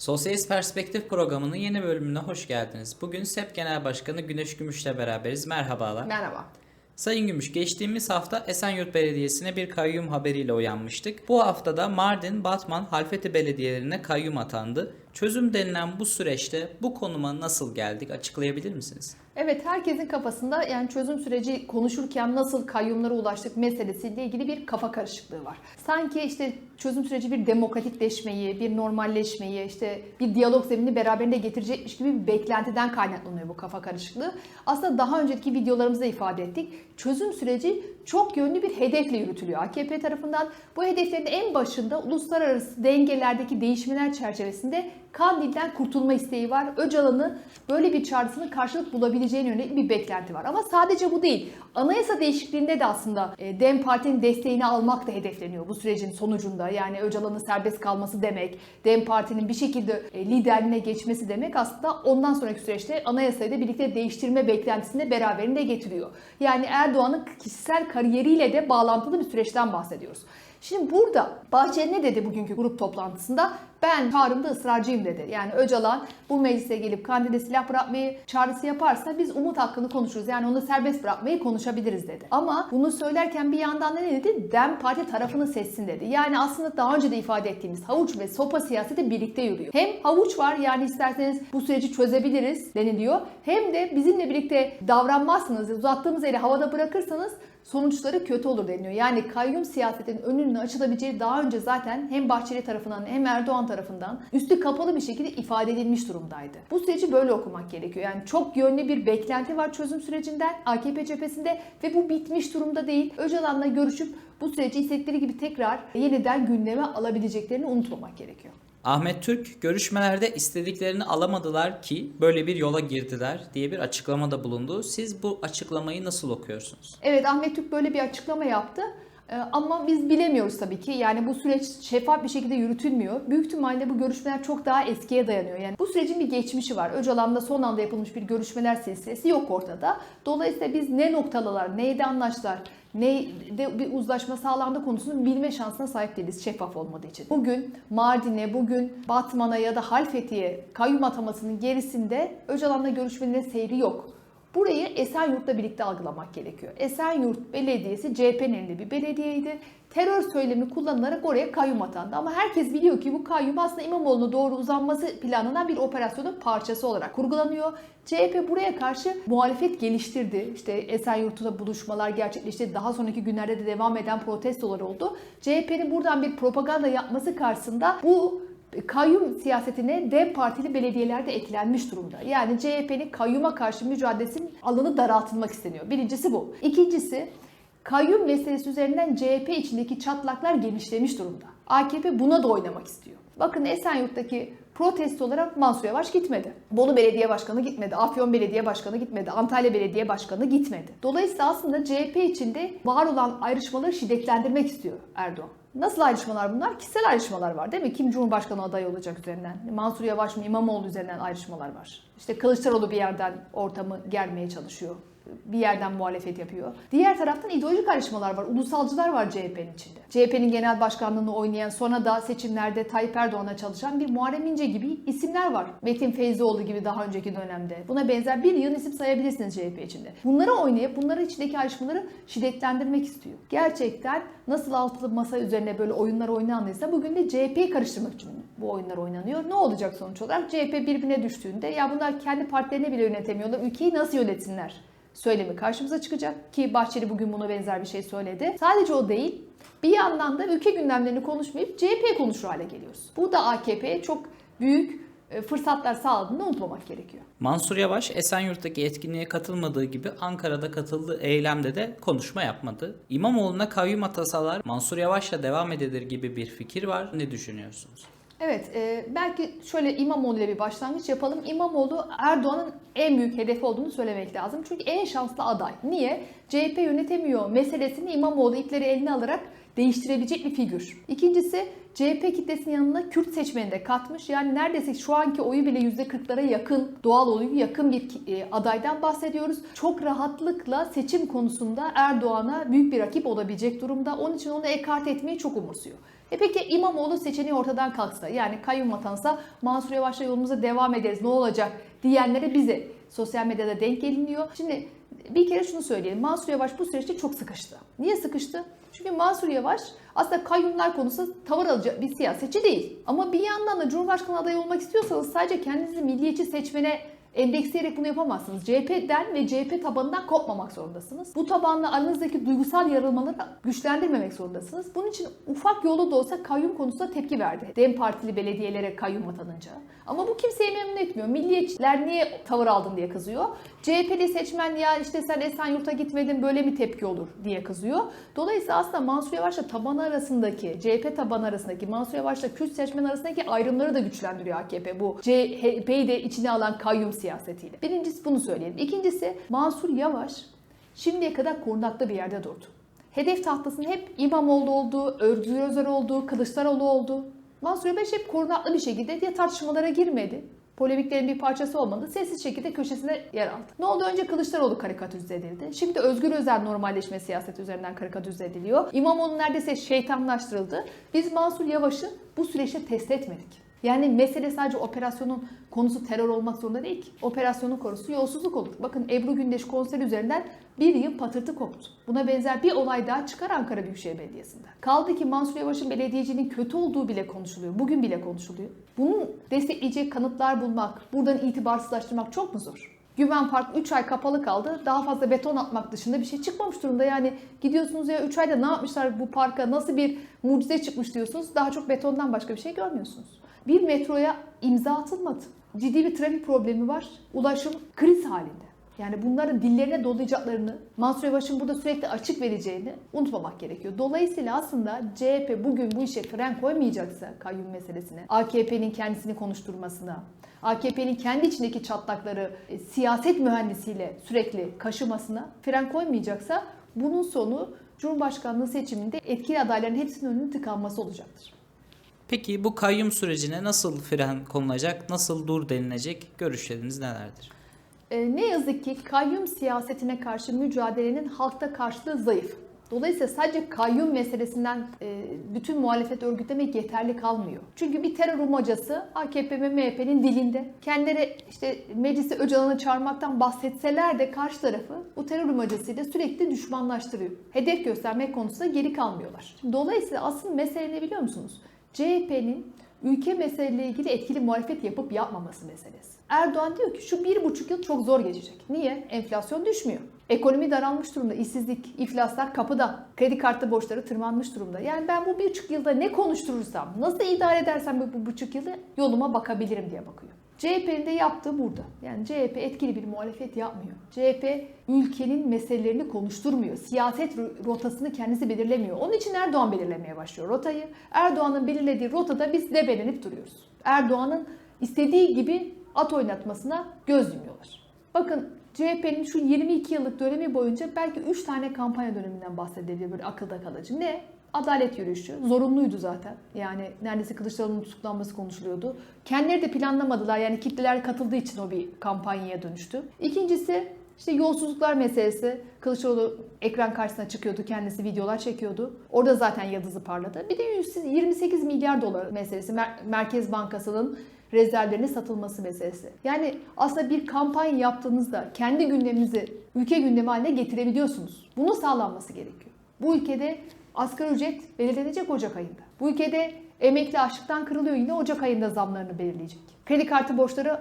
Sosyalist Perspektif programının yeni bölümüne hoş geldiniz. Bugün SEP Genel Başkanı Güneş Gümüş'le beraberiz. Merhabalar. Merhaba. Sayın Gümüş, geçtiğimiz hafta Esenyurt Belediyesi'ne bir kayyum haberiyle uyanmıştık. Bu haftada Mardin, Batman, Halfeti belediyelerine kayyum atandı. Çözüm denilen bu süreçte bu konuma nasıl geldik açıklayabilir misiniz? Evet herkesin kafasında yani çözüm süreci konuşurken nasıl kayyumlara ulaştık meselesiyle ilgili bir kafa karışıklığı var. Sanki işte çözüm süreci bir demokratikleşmeyi, bir normalleşmeyi, işte bir diyalog zeminini beraberinde getirecekmiş gibi bir beklentiden kaynaklanıyor bu kafa karışıklığı. Aslında daha önceki videolarımızda ifade ettik. Çözüm süreci çok yönlü bir hedefle yürütülüyor AKP tarafından. Bu hedeflerin en başında uluslararası dengelerdeki değişimler çerçevesinde Kandil'den kurtulma isteği var. Öcalan'ı böyle bir çağrısının karşılık bulabileceğine yönelik bir beklenti var. Ama sadece bu değil. Anayasa değişikliğinde de aslında e, DEM Parti'nin desteğini almak da hedefleniyor bu sürecin sonucunda. Yani Öcalan'ın serbest kalması demek, DEM Parti'nin bir şekilde e, liderliğine geçmesi demek aslında ondan sonraki süreçte anayasayı da birlikte değiştirme beklentisini de beraberinde getiriyor. Yani Erdoğan'ın kişisel kariyeriyle de bağlantılı bir süreçten bahsediyoruz. Şimdi burada Bahçeli ne dedi bugünkü grup toplantısında? Ben çağrımda ısrarcıyım dedi. Yani Öcalan bu meclise gelip kandile silah bırakmayı çağrısı yaparsa biz umut hakkını konuşuruz. Yani onu serbest bırakmayı konuşabiliriz dedi. Ama bunu söylerken bir yandan da ne dedi? Dem Parti tarafını seçsin dedi. Yani aslında daha önce de ifade ettiğimiz havuç ve sopa siyaseti birlikte yürüyor. Hem havuç var yani isterseniz bu süreci çözebiliriz deniliyor. Hem de bizimle birlikte davranmazsınız, uzattığımız eli havada bırakırsanız sonuçları kötü olur deniyor. Yani kayyum siyasetinin önünün açılabileceği daha önce zaten hem Bahçeli tarafından hem Erdoğan tarafından üstü kapalı bir şekilde ifade edilmiş durumdaydı. Bu süreci böyle okumak gerekiyor. Yani çok yönlü bir beklenti var çözüm sürecinden AKP cephesinde ve bu bitmiş durumda değil. Öcalan'la görüşüp bu süreci istedikleri gibi tekrar yeniden gündeme alabileceklerini unutmamak gerekiyor. Ahmet Türk görüşmelerde istediklerini alamadılar ki böyle bir yola girdiler diye bir açıklamada bulundu. Siz bu açıklamayı nasıl okuyorsunuz? Evet Ahmet Türk böyle bir açıklama yaptı. Ee, Ama biz bilemiyoruz tabii ki. Yani bu süreç şeffaf bir şekilde yürütülmüyor. Büyük ihtimalle bu görüşmeler çok daha eskiye dayanıyor. Yani bu sürecin bir geçmişi var. Öcalan'da son anda yapılmış bir görüşmeler silsilesi yok ortada. Dolayısıyla biz ne noktalar, neyde anlaştılar, neyde bir uzlaşma sağlandı konusunu bilme şansına sahip değiliz şeffaf olmadığı için. Bugün Mardin'e, bugün Batman'a ya da Halfeti'ye kayyum atamasının gerisinde Öcalan'la görüşmelerin seyri yok. Burayı Esenyurt'la birlikte algılamak gerekiyor. Esenyurt Belediyesi CHP'nin elinde bir belediyeydi. Terör söylemi kullanılarak oraya kayyum atandı. Ama herkes biliyor ki bu kayyum aslında İmamoğlu'na doğru uzanması planlanan bir operasyonun parçası olarak kurgulanıyor. CHP buraya karşı muhalefet geliştirdi. İşte Esenyurt'ta buluşmalar gerçekleşti. Daha sonraki günlerde de devam eden protestolar oldu. CHP'nin buradan bir propaganda yapması karşısında bu kayyum siyasetine DEM partili belediyelerde eklenmiş durumda. Yani CHP'nin kayyuma karşı mücadelesinin alanı daraltılmak isteniyor. Birincisi bu. İkincisi kayyum meselesi üzerinden CHP içindeki çatlaklar genişlemiş durumda. AKP buna da oynamak istiyor. Bakın Esenyurt'taki protestolara Mansur Yavaş gitmedi. Bolu Belediye Başkanı gitmedi. Afyon Belediye Başkanı gitmedi. Antalya Belediye Başkanı gitmedi. Dolayısıyla aslında CHP içinde var olan ayrışmaları şiddetlendirmek istiyor Erdoğan. Nasıl ayrışmalar bunlar? Kişisel ayrışmalar var değil mi? Kim Cumhurbaşkanı adayı olacak üzerinden? Mansur Yavaş mı İmamoğlu üzerinden ayrışmalar var. İşte Kılıçdaroğlu bir yerden ortamı germeye çalışıyor. Bir yerden muhalefet yapıyor. Diğer taraftan ideolojik ayrışmalar var. Ulusalcılar var CHP'nin içinde. CHP'nin genel başkanlığını oynayan sonra da seçimlerde Tayyip Erdoğan'a çalışan bir Muharrem İnce gibi isimler var. Metin Feyzioğlu gibi daha önceki dönemde. Buna benzer bir yığın isim sayabilirsiniz CHP içinde. Bunları oynayıp bunların içindeki ayrışmaları şiddetlendirmek istiyor. Gerçekten nasıl altılı masa üzerine böyle oyunlar oynandıysa bugün de CHP'yi karıştırmak için bu oyunlar oynanıyor. Ne olacak sonuç olarak? CHP birbirine düştüğünde ya bunlar kendi partilerini bile yönetemiyorlar. Ülkeyi nasıl yönetsinler? Söylemi karşımıza çıkacak ki Bahçeli bugün buna benzer bir şey söyledi. Sadece o değil, bir yandan da ülke gündemlerini konuşmayıp CHP konuşur hale geliyoruz. Bu da AKP'ye çok büyük e, fırsatlar sağladığını unutmamak gerekiyor. Mansur Yavaş Esenyurt'taki etkinliğe katılmadığı gibi Ankara'da katıldığı eylemde de konuşma yapmadı. İmamoğlu'na kayyum atasalar Mansur Yavaş'la devam edilir gibi bir fikir var. Ne düşünüyorsunuz? Evet, e, belki şöyle İmamoğlu ile bir başlangıç yapalım. İmamoğlu Erdoğan'ın en büyük hedefi olduğunu söylemek lazım. Çünkü en şanslı aday. Niye? CHP yönetemiyor meselesini İmamoğlu ipleri eline alarak değiştirebilecek bir figür. İkincisi CHP kitlesinin yanına Kürt seçmeni de katmış. Yani neredeyse şu anki oyu bile %40'lara yakın, doğal oyu yakın bir e, adaydan bahsediyoruz. Çok rahatlıkla seçim konusunda Erdoğan'a büyük bir rakip olabilecek durumda. Onun için onu ekart etmeyi çok umursuyor. E peki İmamoğlu seçeneği ortadan kalksa yani kayyum atansa Mansur Yavaş'la yolumuza devam ederiz ne olacak diyenlere bize sosyal medyada denk geliniyor. Şimdi bir kere şunu söyleyelim. Mansur Yavaş bu süreçte çok sıkıştı. Niye sıkıştı? Çünkü Mansur Yavaş aslında kayyumlar konusunda tavır alacak bir siyasetçi değil. Ama bir yandan da Cumhurbaşkanı adayı olmak istiyorsanız sadece kendinizi milliyetçi seçmene endeksleyerek bunu yapamazsınız. CHP'den ve CHP tabanından kopmamak zorundasınız. Bu tabanla aranızdaki duygusal yarılmaları güçlendirmemek zorundasınız. Bunun için ufak yolu da olsa kayyum konusunda tepki verdi. DEM Partili belediyelere kayyum atanınca. Ama bu kimseyi memnun etmiyor. Milliyetçiler niye tavır aldın diye kızıyor. CHP'li seçmen ya işte sen Esenyurt'a gitmedin böyle mi tepki olur diye kızıyor. Dolayısıyla aslında Mansur Yavaş'la taban arasındaki, CHP taban arasındaki, Mansur Yavaş'la Kürt seçmen arasındaki ayrımları da güçlendiriyor AKP bu CHP'yi de içine alan kayyum siyasetiyle. Birincisi bunu söyleyelim. İkincisi Mansur Yavaş şimdiye kadar korunaklı bir yerde durdu. Hedef tahtasının hep İmamoğlu olduğu, Özgür Özel olduğu, Kılıçdaroğlu oldu. Mansur Yavaş hep korunaklı bir şekilde diye tartışmalara girmedi. Polemiklerin bir parçası olmadı. Sessiz şekilde köşesine yer aldı. Ne oldu? Önce Kılıçdaroğlu karikatürize edildi. Şimdi Özgür Özel normalleşme siyaseti üzerinden karikatürize ediliyor. İmamoğlu neredeyse şeytanlaştırıldı. Biz Mansur Yavaş'ı bu süreçte test etmedik. Yani mesele sadece operasyonun konusu terör olmak zorunda değil ki. Operasyonun konusu yolsuzluk olur. Bakın Ebru Gündeş konseri üzerinden bir yıl patırtı koptu. Buna benzer bir olay daha çıkar Ankara Büyükşehir Belediyesi'nde. Kaldı ki Mansur Yavaş'ın belediyeciliğin kötü olduğu bile konuşuluyor. Bugün bile konuşuluyor. Bunun destekleyecek kanıtlar bulmak, buradan itibarsızlaştırmak çok mu zor? Güven Park 3 ay kapalı kaldı. Daha fazla beton atmak dışında bir şey çıkmamış durumda. Yani gidiyorsunuz ya 3 ayda ne yapmışlar bu parka nasıl bir mucize çıkmış diyorsunuz. Daha çok betondan başka bir şey görmüyorsunuz. Bir metroya imza atılmadı. Ciddi bir trafik problemi var. Ulaşım kriz halinde. Yani bunların dillerine dolayacaklarını, Mansur Yavaş'ın burada sürekli açık vereceğini unutmamak gerekiyor. Dolayısıyla aslında CHP bugün bu işe fren koymayacaksa kayyum meselesine, AKP'nin kendisini konuşturmasına, AKP'nin kendi içindeki çatlakları e, siyaset mühendisiyle sürekli kaşımasına fren koymayacaksa bunun sonu Cumhurbaşkanlığı seçiminde etkili adayların hepsinin önünün tıkanması olacaktır. Peki bu kayyum sürecine nasıl fren konulacak, nasıl dur denilecek görüşleriniz nelerdir? E, ne yazık ki kayyum siyasetine karşı mücadelenin halkta karşılığı zayıf. Dolayısıyla sadece kayyum meselesinden e, bütün muhalefet örgütlemek yeterli kalmıyor. Çünkü bir terör umacası AKP ve MHP'nin dilinde. Kendileri işte meclise Öcalan'ı çağırmaktan bahsetseler de karşı tarafı bu terör umacasıyla sürekli düşmanlaştırıyor. Hedef göstermek konusunda geri kalmıyorlar. Dolayısıyla asıl mesele ne biliyor musunuz? CHP'nin ülke meseleleriyle ilgili etkili muhalefet yapıp yapmaması meselesi. Erdoğan diyor ki şu bir buçuk yıl çok zor geçecek. Niye? Enflasyon düşmüyor. Ekonomi daralmış durumda. işsizlik, iflaslar kapıda. Kredi kartı borçları tırmanmış durumda. Yani ben bu bir buçuk yılda ne konuşturursam, nasıl idare edersem bu, bu buçuk yılı yoluma bakabilirim diye bakıyor. CHP'nin de yaptığı burada. Yani CHP etkili bir muhalefet yapmıyor. CHP ülkenin meselelerini konuşturmuyor. Siyaset rotasını kendisi belirlemiyor. Onun için Erdoğan belirlemeye başlıyor rotayı. Erdoğan'ın belirlediği rotada biz debelenip duruyoruz. Erdoğan'ın istediği gibi at oynatmasına göz yumuyorlar. Bakın CHP'nin şu 22 yıllık dönemi boyunca belki 3 tane kampanya döneminden bahsedebiliyor böyle akılda kalıcı. Ne? Adalet yürüyüşü. Zorunluydu zaten. Yani neredeyse Kılıçdaroğlu'nun tutuklanması konuşuluyordu. Kendileri de planlamadılar. Yani kitleler katıldığı için o bir kampanyaya dönüştü. İkincisi işte yolsuzluklar meselesi. Kılıçdaroğlu ekran karşısına çıkıyordu. Kendisi videolar çekiyordu. Orada zaten yıldızı parladı. Bir de 128 milyar dolar meselesi. Merkez Bankası'nın rezervlerinin satılması meselesi. Yani aslında bir kampanya yaptığınızda kendi gündeminizi ülke gündemi haline getirebiliyorsunuz. Bunun sağlanması gerekiyor. Bu ülkede asgari ücret belirlenecek Ocak ayında. Bu ülkede emekli açlıktan kırılıyor yine Ocak ayında zamlarını belirleyecek. Kredi kartı borçları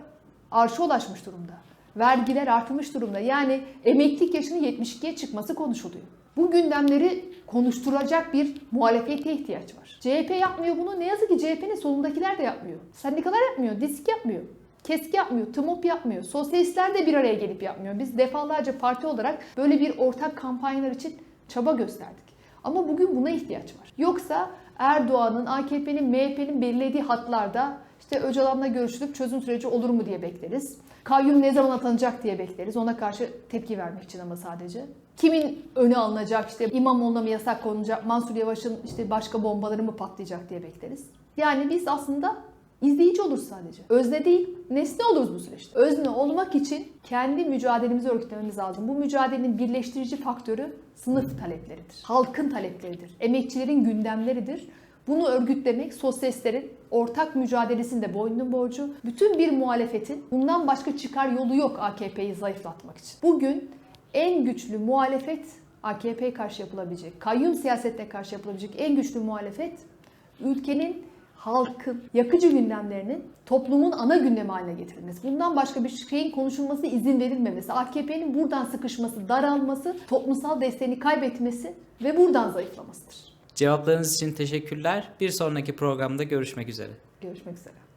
arşa ulaşmış durumda. Vergiler artmış durumda. Yani emeklilik yaşının 72'ye çıkması konuşuluyor. Bu gündemleri konuşturacak bir muhalefete ihtiyaç var. CHP yapmıyor bunu. Ne yazık ki CHP'nin solundakiler de yapmıyor. Sendikalar yapmıyor, disk yapmıyor. KESK yapmıyor, TMOP yapmıyor. Sosyalistler de bir araya gelip yapmıyor. Biz defalarca parti olarak böyle bir ortak kampanyalar için çaba gösterdik. Ama bugün buna ihtiyaç var. Yoksa Erdoğan'ın, AKP'nin, MHP'nin belirlediği hatlarda işte Öcalan'la görüşülüp çözüm süreci olur mu diye bekleriz. Kayyum ne zaman atanacak diye bekleriz. Ona karşı tepki vermek için ama sadece. Kimin önü alınacak işte İmamoğlu'na mı yasak konulacak, Mansur Yavaş'ın işte başka bombaları mı patlayacak diye bekleriz. Yani biz aslında izleyici oluruz sadece. Özne değil, nesne oluruz bu süreçte. Özne olmak için kendi mücadelemizi örgütlememiz lazım. Bu mücadelenin birleştirici faktörü sınıf talepleridir. Halkın talepleridir. Emekçilerin gündemleridir. Bunu örgütlemek sosyalistlerin ortak mücadelesinde boynunun borcu. Bütün bir muhalefetin bundan başka çıkar yolu yok AKP'yi zayıflatmak için. Bugün en güçlü muhalefet AKP'ye karşı yapılabilecek, kayyum siyasetine karşı yapılabilecek en güçlü muhalefet ülkenin halkın yakıcı gündemlerinin toplumun ana gündemi haline getirilmesi. Bundan başka bir şeyin konuşulması izin verilmemesi, AKP'nin buradan sıkışması, daralması, toplumsal desteğini kaybetmesi ve buradan zayıflamasıdır. Cevaplarınız için teşekkürler. Bir sonraki programda görüşmek üzere. Görüşmek üzere.